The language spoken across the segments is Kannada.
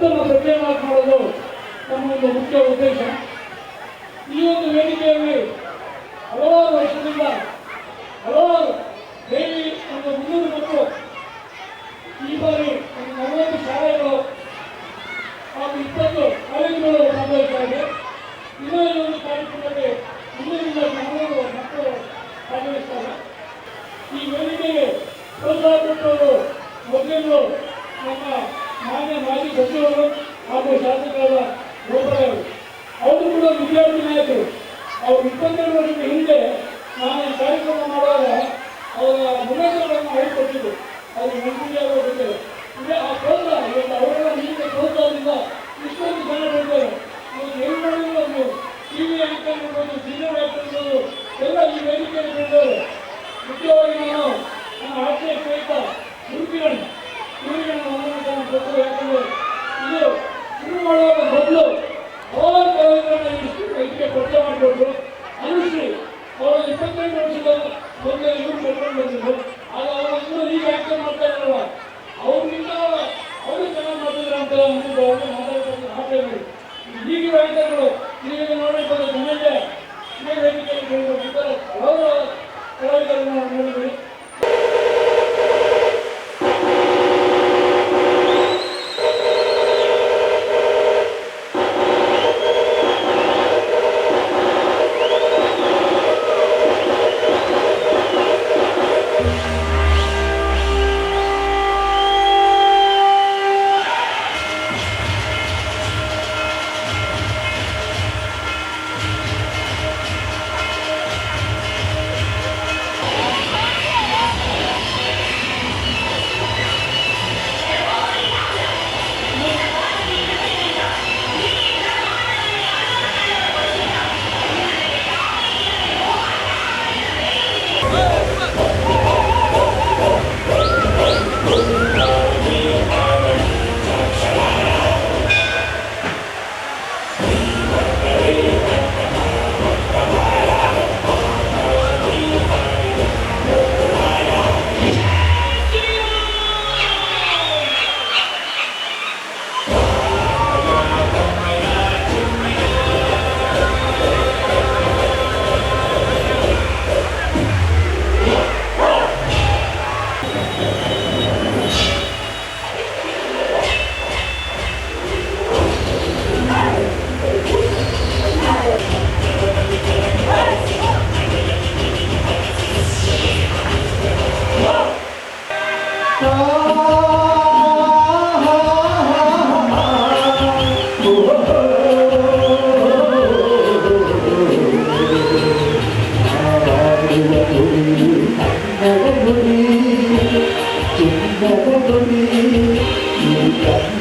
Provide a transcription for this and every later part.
ಜಗತ್ತನ್ನು ಸಜ್ಜನಾಗಿ ಮಾಡೋದು ನಮ್ಮ ಒಂದು ಮುಖ್ಯ ಉದ್ದೇಶ. ಈ ಒಂದು ವೇದಿಕೆಯಲ್ಲಿ ಹಲವಾರು ವರ್ಷದಿಂದ ಹಲವಾರು ಡೈಲಿ ಒಂದು ಮುನ್ನೂರು ಮಕ್ಕಳು ಈ ಬಾರಿ ಒಂದು ನಲವತ್ತು ಶಾಲೆಗಳು ಹಾಗೂ ಇಪ್ಪತ್ತು ಕಾಲೇಜುಗಳು ಭಾಗವಹಿಸ್ತಾ ಇದೆ. ಇನ್ನೂ ಈ ಒಂದು ಕಾರ್ಯಕ್ರಮದಲ್ಲಿ ಮುನ್ನೂರಿಂದ ನಲವತ್ತು ಮಕ್ಕಳು ಭಾಗವಹಿಸ್ತಾರೆ. ಈ ವೇದಿಕೆಗೆ ಪ್ರೋತ್ಸಾಹ ಕೊಟ್ಟವರು ಮೊದಲಿಂದು ನಮ್ಮ ಮಾನ್ಯ ಮಾಜಿ ಸಚಿವರು ಹಾಗೂ ಶಾಸಕ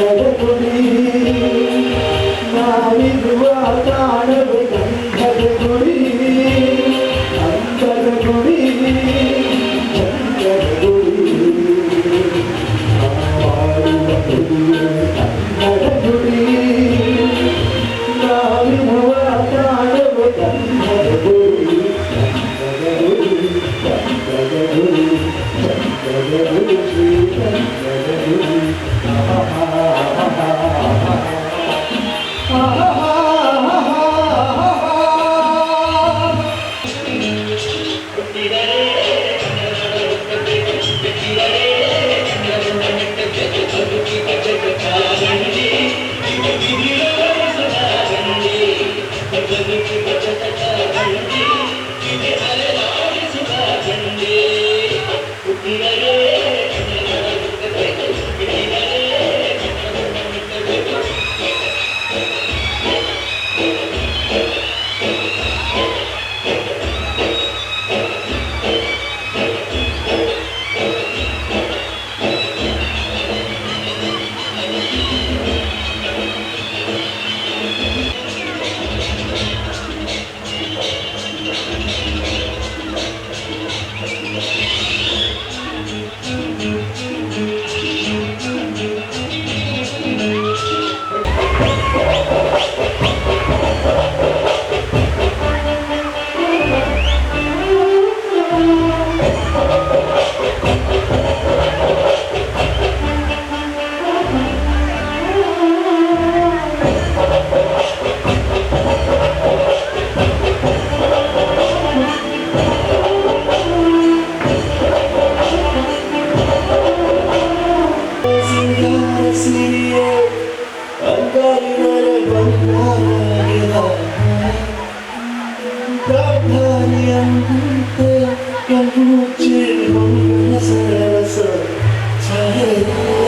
கடவுளே நான் இதுவா காண 이 몸이 무슨 일어나서 잘해.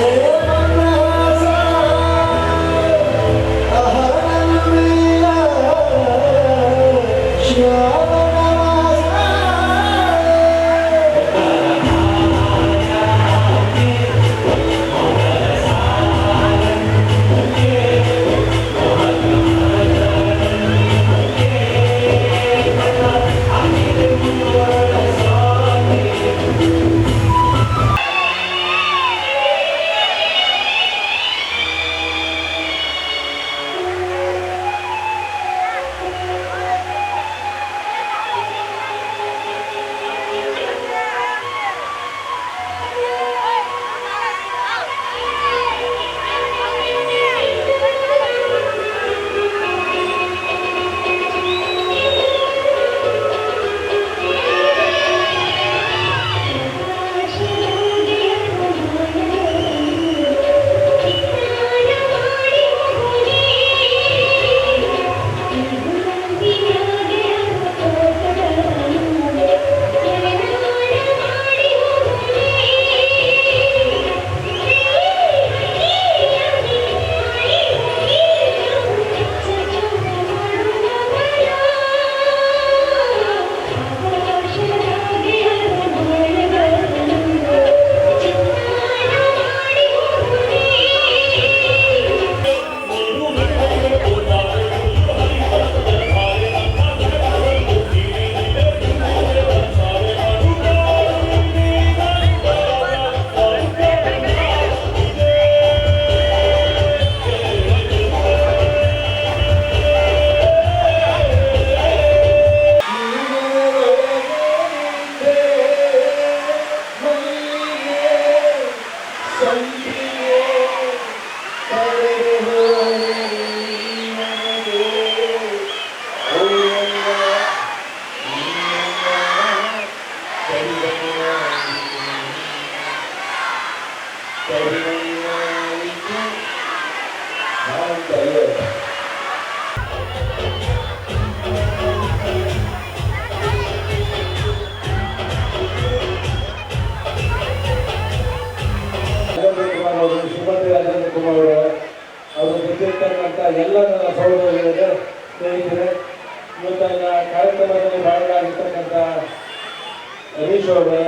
ಹರೀಶ್ ಅವರೇ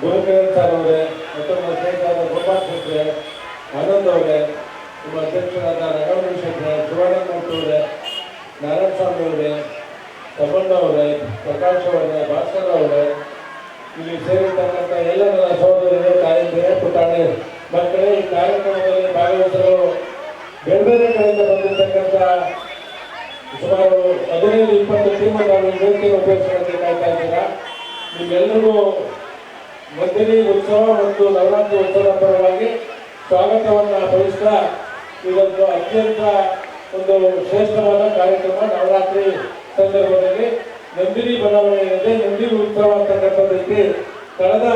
ಗುರುಕಿರಣ್ ಸರ್ ಅವರೇ ಮತ್ತು ನಮ್ಮ ಸ್ನೇಹಿತರಾದ ಗೋಪಾಲ್ ಶೆಟ್ರೆ ಆನಂದ್ ಅವರೇ ನಿಮ್ಮ ಅಧ್ಯಕ್ಷರಾದ ರಘವೇಂದ್ರ ಶೆಟ್ರೆ ಶಿವಾನಂದ ಅವರೇ ನಾರಾಯಣ ಸ್ವಾಮಿ ಅವರೇ ತಮ್ಮಣ್ಣ ಅವರೇ ಪ್ರಕಾಶ್ ಅವರೇ ಭಾಸ್ಕರ್ ಅವರೇ ಇಲ್ಲಿ ಸೇರಿರ್ತಕ್ಕಂಥ ಎಲ್ಲ ನನ್ನ ಸಹೋದರರು, ತಾಯಂದಿರೇ ಪುಟಾಣಿ ಮಕ್ಕಳೇ, ಈ ಕಾರ್ಯಕ್ರಮದಲ್ಲಿ ಭಾಗವಹಿಸಲು ಬೇರೆ ಬೇರೆ ಕಡೆಯಿಂದ ಬಂದಿರತಕ್ಕಂಥ ಸುಮಾರು ಹದಿನೈದು, ಇಪ್ಪತ್ತು ಟೀಮ್ ನಾವು ಉಪಯೋಗಿಸೋದಕ್ಕೆ ಕಾಯ್ತಾ ಇದ್ದೀರಾ? ನಿಮ್ಮೆಲ್ಲರಿಗೂ ಮದ್ದಿನಿ ಉತ್ಸವ ಮತ್ತು ನವರಾತ್ರಿ ಉತ್ಸವದ ಪರವಾಗಿ ಸ್ವಾಗತವನ್ನು ಬಯಸ್ತಾ ಇದೊಂದು ಅತ್ಯಂತ ಒಂದು ಶ್ರೇಷ್ಠವಾದ ಕಾರ್ಯಕ್ರಮ ನವರಾತ್ರಿ ಸಂದರ್ಭದಲ್ಲಿ ನಂದಿನಿ ಬಡಾವಣೆ ಇದೆ. ನಂದಿನಿ ಉತ್ಸವ ಅಂತಕ್ಕಂಥದ್ದಕ್ಕೆ ಕಳೆದ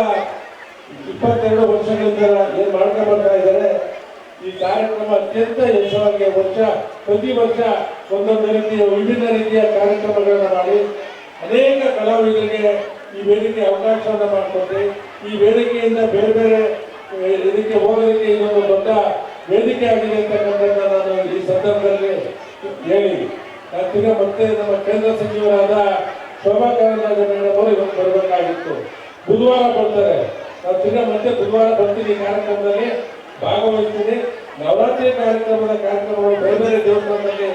ಇಪ್ಪತ್ತೆರಡು ವರ್ಷಗಳಿಂದ ಏನು ಮಾಡ್ಕೊಂಡು ಬರ್ತಾ ಇದ್ದಾರೆ. ಈ ಕಾರ್ಯಕ್ರಮ ಅತ್ಯಂತ ಯಶಸ್ವಾಗಿ ವರ್ಷ, ಪ್ರತಿ ವರ್ಷ ಒಂದೊಂದು ರೀತಿಯ ವಿಭಿನ್ನ ರೀತಿಯ ಕಾರ್ಯಕ್ರಮಗಳನ್ನು ಮಾಡಿ ಅನೇಕ ಕಲಾವಿದರಿಗೆ ಈ ವೇದಿಕೆ ಅವಕಾಶವನ್ನು ಮಾಡಿಕೊಟ್ಟೆ ಈ ವೇದಿಕೆಯಿಂದ ಬೇರೆ ಬೇರೆ ಆ, ಇದಕ್ಕೆ ಹೋಗೋದಕ್ಕೆ ಇದೊಂದು ದೊಡ್ಡ ವೇದಿಕೆ ಆಗಿದೆ ಅಂತಕ್ಕಂಥದ್ದನ್ನ ನಾನು ಈ ಸಂದರ್ಭದಲ್ಲಿ ಹೇಳಿ ನಾನು ತಿರ್ಗಾ ಮತ್ತೆ ನಮ್ಮ ಕೇಂದ್ರ ಸಚಿವರಾದ ಶೋಭಾ ಕರಂದ್ಲಾಜೆ ಮೇಡಮ್ ಅವರು ಇವತ್ತು ಬರಬೇಕಾಗಿತ್ತು ಬುಧವಾರ ಬರ್ತಾರೆ ನಾವು ತಿರ್ಗಾ ಮತ್ತೆ ಬುಧವಾರ ಬರ್ತೀನಿ ಈ ಕಾರ್ಯಕ್ರಮದಲ್ಲಿ ಭಾಗವಹಿಸ್ತೀನಿ ನವರಾತ್ರಿ ಕಾರ್ಯಕ್ರಮದ ಕಾರ್ಯಕ್ರಮಗಳು ಬೇರೆ ಬೇರೆ ದೇವಸ್ಥಾನದಲ್ಲಿ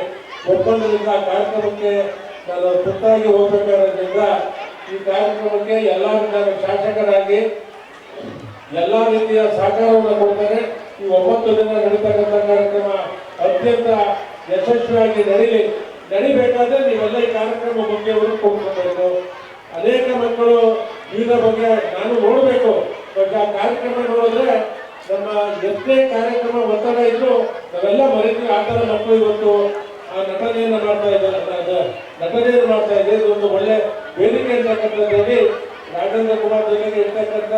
ಒಪ್ಪಂದದಿಂದ ಆ ಕಾರ್ಯಕ್ರಮಕ್ಕೆ ನಾನು ತುರ್ತಾಗಿ ಹೋಗ್ಬೇಕಾದ್ರಿಂದ ಈ ಕಾರ್ಯಕ್ರಮಕ್ಕೆ ಎಲ್ಲ ನಾನು ಶಾಸಕರಾಗಿ ಎಲ್ಲ ರೀತಿಯ ಸಹಕಾರವನ್ನು ಕೊಡ್ತಾರೆ ದಿನ ನಡೀತಕ್ಕಂಥ ಕಾರ್ಯಕ್ರಮ ಅತ್ಯಂತ ಯಶಸ್ವಿಯಾಗಿ ನಡೀಲಿ. ನಡಿಬೇಕಾದ್ರೆ ನೀವೆಲ್ಲ ಈ ಕಾರ್ಯಕ್ರಮ ಬಗ್ಗೆ ಹುಡುಕೊಳ್ಬೇಕು ಅನೇಕ ಮಕ್ಕಳು ವಿವಿಧ ಬಗ್ಗೆ ನಾನು ನೋಡಬೇಕು. ಬಟ್ ಆ ಕಾರ್ಯಕ್ರಮ ನೋಡಿದ್ರೆ ನಮ್ಮ ಎಷ್ಟೇ ಕಾರ್ಯಕ್ರಮ ಒತ್ತಡ ಇದ್ರು ನಾವೆಲ್ಲ ಮರೀತಿ ಆ ಥರ ಮಕ್ಕಳು ಇವತ್ತು ಆ ನಟನೆಯನ್ನು ಮಾಡ್ತಾ ಇದ್ದಾರೆ. ನಟನೆಯನ್ನು ಮಾಡ್ತಾ ಇದೆ ಇದೊಂದು ಒಳ್ಳೆ ವೇದಿಕೆ ಅಂತಕ್ಕಂಥದ್ದಲ್ಲಿ ರಾಜೇಂದ್ರ ಕುಮಾರ್ ಜೊತೆಗೆ ಇರ್ತಕ್ಕಂಥ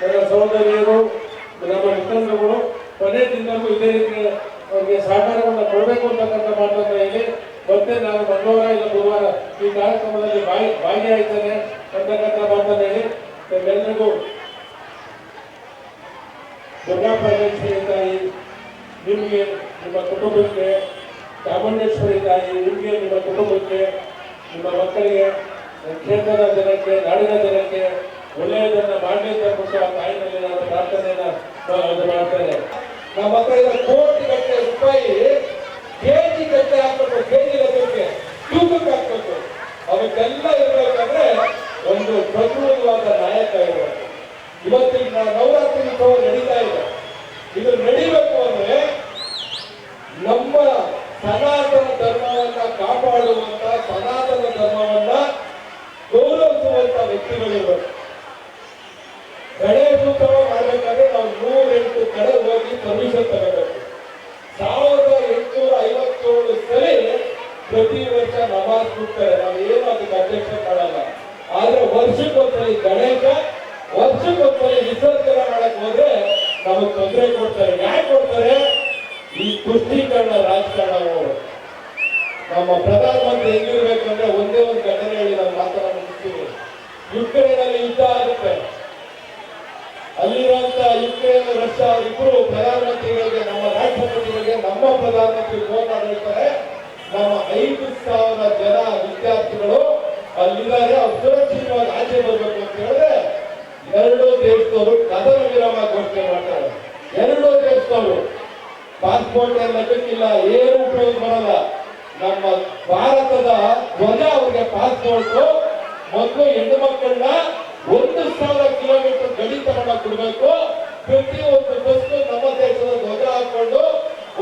ನನ್ನ ಸಹೋದರಿಯರು, ನಮ್ಮ ಮುಖಂಡರುಗಳು ಕೊನೆ ದಿನವೂ ಇದೇ ರೀತಿ ಅವರಿಗೆ ಸಹಕಾರವನ್ನು ಕೊಡಬೇಕು ಅಂತಕ್ಕಂಥ ಮಾತನ್ನು ಹೇಳಿ ಮತ್ತೆ ನಾನು ಮಂಗಳವಾರ ಇಲ್ಲ ಗುರುವಾರ ಈ ಕಾರ್ಯಕ್ರಮದಲ್ಲಿ ಭಾಗಿ ಭಾಗಿಯಾಗ್ತೇನೆ. ಅವಕ್ಕೆಲ್ಲ ವರ್ಷಕ್ಕೊಂದ್ಸರಿ ಗಣೇಶ ವರ್ಷಕ್ಕೊಂದ್ಸರಿ ವಿಸರ್ಜನೆ ಮಾಡಕ್ ಹೋದ್ರೆ ನಮಗ್ ತೊಂದರೆ ಕೊಡ್ತಾರೆ. ಯಾಕೆ ಕೊಡ್ತಾರೆ? ಈ ತುಷ್ಟೀಕರಣ ರಾಜಕಾರಣವು ನಮ್ಮ ಪ್ರಧಾನಮಂತ್ರಿ ಹೆಂಗಿರ್ಬೇಕಂದ್ರೆ ಒಂದೇ ಒಂದು ಘಟನೆ ಹೇಳಿ ನಾನು ಮಾತನ್ನ ಮುಗಿಸ್ತೀನಿ. ಯುಕ್ರೇನಲ್ಲಿ ಯುದ್ಧ ಆಗುತ್ತೆ. ಅಲ್ಲಿರುವಂತ ಯುಕ್ರೇನ್, ರಷ್ಯಾ ಇಬ್ಬರು ಪ್ರಧಾನಮಂತ್ರಿಗಳಿಗೆ, ನಮ್ಮ ರಾಷ್ಟ್ರಪತಿಗಳಿಗೆ, ನಮ್ಮ ಪ್ರಧಾನಮಂತ್ರಿ ಫೋನ್ ಮಾಡಿರ್ತಾರೆ. ನಮ್ಮ ಐದು ಸಾವಿರ ಜನ ವಿದ್ಯಾರ್ಥಿಗಳು ಅಲ್ಲಿದ್ದಾರೆ ಅವ್ರು ಸುರಕ್ಷಿತವಾಗಿ ಆಚೆ ಬರಬೇಕು ಅಂತ ಹೇಳಿದ್ರೆ ಎರಡೂ ದೇಶದವರು ಕದನ ವಿರಾಮ ಘೋಷಣೆ ಮಾಡ್ತಾರೆ. ಎರಡೂ ದೇಶದವರು ಪಾಸ್ಪೋರ್ಟ್ ಬೇಕಿಲ್ಲ ಏನು ಉಪಯೋಗ ಬರಲ್ಲ. ನಮ್ಮ ಭಾರತದ ಧ್ವಜ ಅವರಿಗೆ ಪಾಸ್ಪೋರ್ಟ್ ಮೊದಲು ಹೆಣ್ಣು ಮಕ್ಕಳನ್ನ ಒಂದು ಸಾವಿರ ಕಿಲೋಮೀಟರ್ ಗಡಿ ತಗೊಂಡ ಕೊಡಬೇಕು. ಪ್ರತಿಯೊಂದು ಒಂದು ಬಸ್ ನಮ್ಮ ದೇಶದ ಧ್ವಜ ಹಾಕೊಂಡು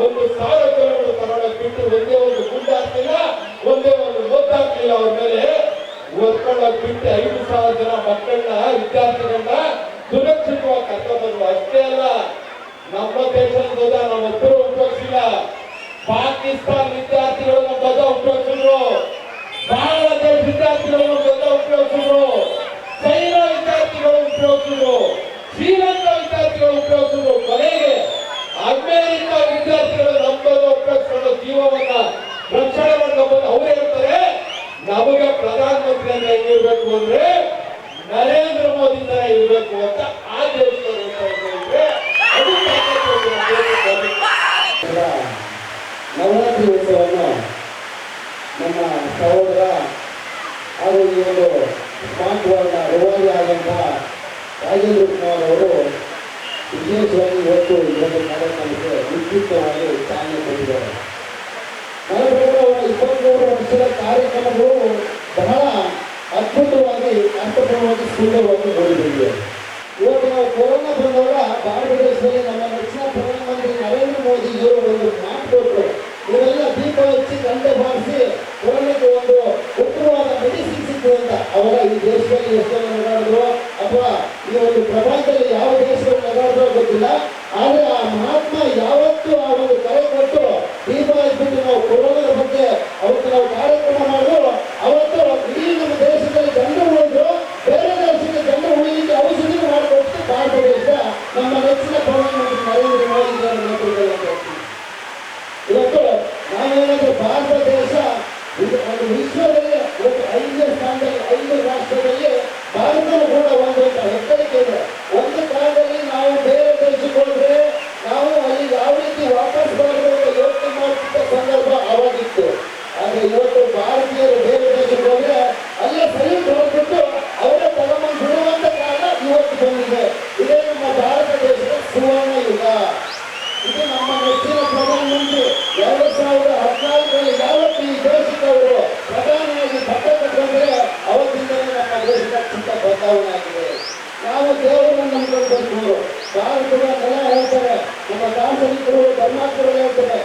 ಒಂದು ಸಾವಿರ ಕಿಲೋಮೀಟರ್ ತಗೊಂಡ ಬಿಟ್ಟು ಒಂದೇ ಒಂದು ಗುಂಡ ಹಾಕಿಲ್ಲ ಒಂದೇ ಒಂದು ಗೊತ್ತಾಗ್ತಿಲ್ಲ ಅವ್ರ ಮೇಲೆ ಓದ್ಕೊಂಡೋಗ್ ಬಿಟ್ಟು ಐದು ಸಾವಿರ ಜನ ಮಕ್ಕಳನ್ನ ವಿದ್ಯಾರ್ಥಿಗಳನ್ನ ಸುರಕ್ಷಿತವಾಗಿ ಕರ್ಕೊಂಡ್ಬಂದ್ರು ಅಷ್ಟೇ ಅಲ್ಲ. ನಮ್ಮ ದೇಶದ ಧ್ವಜ ನಾವೊಬ್ಬರು ಉಪಯೋಗಿಸಿಲ್ಲ. ಪಾಕಿಸ್ತಾನ ವಿದ್ಯಾರ್ಥಿಗಳು ನಮ್ಮ ಧ್ವಜ ಉಪಯೋಗಿಸಿದ್ರು. ಬಾಂಗ್ಲಾದೇಶ ವಿದ್ಯಾರ್ಥಿಗಳು ನಮ್ಮ ಧ್ವಜ ಉಪಯೋಗಿಸಿದ್ರು. ಚೈನಾ ವಿದ್ಯಾರ್ಥಿಗಳು ಉಪಯೋಗಿಸಿದ್ರು. ಶ್ರೀಲಂಕಾ ವಿದ್ಯಾರ್ಥಿಗಳು ಉಪಯೋಗಿಸಿದ್ರು. ಕೊನೆಗೆ ಅಮೆರಿಕ ವಿದ್ಯಾರ್ಥಿಗಳು ನಮ್ಮ ಧ್ವಜ ಉಪಯೋಗಿಸ್ಕೊಂಡು ಜೀವವನ್ನ ರಕ್ಷಣೆ ಮಾಡ್ಕೊಂಡು ಅವ್ರು ಹೇಳ್ತಾರೆ ನಮಗೆ ಪ್ರಧಾನಮಂತ್ರಿ ಅಂತ ಇರಬೇಕು ಅಂದ್ರೆ ನರೇಂದ್ರ ಮೋದಿ ತರ ಇರ್ಬೇಕು ಅಂತ ಆ ದೇಶದವರು ಹೇಳ್ತಾ ಇದ್ರೆ ಅದು. ನವರಾತ್ರಿ ಉತ್ಸವವನ್ನು ನಮ್ಮ ಸಹೋದರ ಹಾಗೂ ಈ ಒಂದು ಸ್ಮಾರ್ಟ್ ರೂವಾರಿ ಆದಂತಹ ರಾಜೇಂದ್ರ ಕುಮಾರ್ ಅವರು ವಿಶೇಷವಾಗಿ ಇವತ್ತು ಈ ಒಂದು ಕಾರ್ಯಕ್ರಮಕ್ಕೆ ವಿದ್ಯುಕ್ತವಾಗಿ ನಗಾಡಿದ್ರು ಅಥವಾ ಈ ಒಂದು ಪ್ರಪಂಚದಲ್ಲಿ ಯಾವ ದೇಶಗಳು ನಗಾಡಿದ್ರು ಗೊತ್ತಿಲ್ಲ ಆದ್ರೆ ಆ ಮಹಾತ್ಮ ಯಾವತ್ತೂ ಆ ಒಂದು ಕರೆ ಕೊಟ್ಟು ದೀಪ ಹಚ್ಬಿಟ್ಟು ನಾವು ಕೊರೋನಾದ ಬಗ್ಗೆ ಅವತ್ತು ನಾವು ಕಾರ್ಯಕ್ರಮ ಮಾಡಿದ್ರು ಅವತ್ತು ಇಡೀ ನಮ್ಮ ದೇಶದಲ್ಲಿ ಜನರು ಉಳಿದ್ರು ಬೇರೆ ದೇಶಕ್ಕೆ ಜನರು ಉಳಿಲಿಕ್ಕೆ ಔಷಧಿ ಮಾಡಿಕೊಟ್ಟು ಭಾರತ ದೇಶ ನಮ್ಮ ನೆಚ್ಚಿನ ಪ್ರಧಾನಮಂತ್ರಿ ನರೇಂದ್ರ ಮೋದಿ ಅವರ ನೇತೃತ್ವದಲ್ಲಿ ಹೋಗ್ತೀವಿ. ಇವತ್ತು ನಾವೇನಾದ್ರೂ ಭಾರತ ದೇಶ ಇದು ಒಂದು ವಿಶ್ವದಲ್ಲಿ ಒಂದು ಐದನೇ ಸ್ಥಾನದಲ್ಲಿ ಐದು ರಾಷ್ಟ್ರದಲ್ಲಿ ಭಾರತವು ಕೂಡ ಒಂದು ಅಂತ ಹೆಗ್ಗಳಿಕೆ ಇದೆ ಒಂದು ಕಾಲದಲ್ಲಿ ನಾವು ಬೇರೆ ದೇಶಕ್ಕೆ ಹೋದ್ರೆ ನಾವು ಅಲ್ಲಿ ಯಾವ ರೀತಿ ವಾಪಸ್ ಬರಬೇಕು ಅಂತ ಯೋಚನೆ ಮಾಡ್ತಿದ್ದ ಸಂದರ್ಭ ಅವಾಗಿತ್ತು ಆದ್ರೆ ಇವತ್ತು ಭಾರತೀಯರು ಬೇರೆ ದೇಶಕ್ಕೆ ಹೋದ್ರೆ ಅಲ್ಲೇ ಸಲ್ಯೂಟ್ ಹೊರಬಿಟ್ಟು ಅವರೇ ತಗೊಂಡು ಬಿಡುವಂತ ಕಾಲ ಇವತ್ತು ಬಂದಿದೆ ಇದೇ ನಮ್ಮ ಭಾರತ ದೇಶದ ಸುವರ್ಣ ಯುಗ ಇದು ನಮ್ಮ ನೆಚ್ಚಿನ ಪ್ರಧಾನಮಂತ್ರಿ ಎರಡು ಸಾವಿರದ ಹದಿನಾಲ್ಕರಲ್ಲಿ ಯಾವತ್ತು ಈ ದೇಶಕ್ಕೆ ಅವರು ಪ್ರಧಾನಿಯಾಗಿ ಪಟ್ಟ ಕಟ್ಟಿದ್ರೆ ಚಿತ್ತ ಬದಲಾವಣೆ ಆಗಿದೆ ನಾವು ದೇವರನ್ನು ನಂಬಿಕೊಂಡು ಭಾರತದ ಕಲಾ ಹೇಳ್ತಾರೆ ನಮ್ಮ ದಾರ್ಶನಿಕರು ಧರ್ಮಾತ್ಮರು ಹೇಳ್ತಾರೆ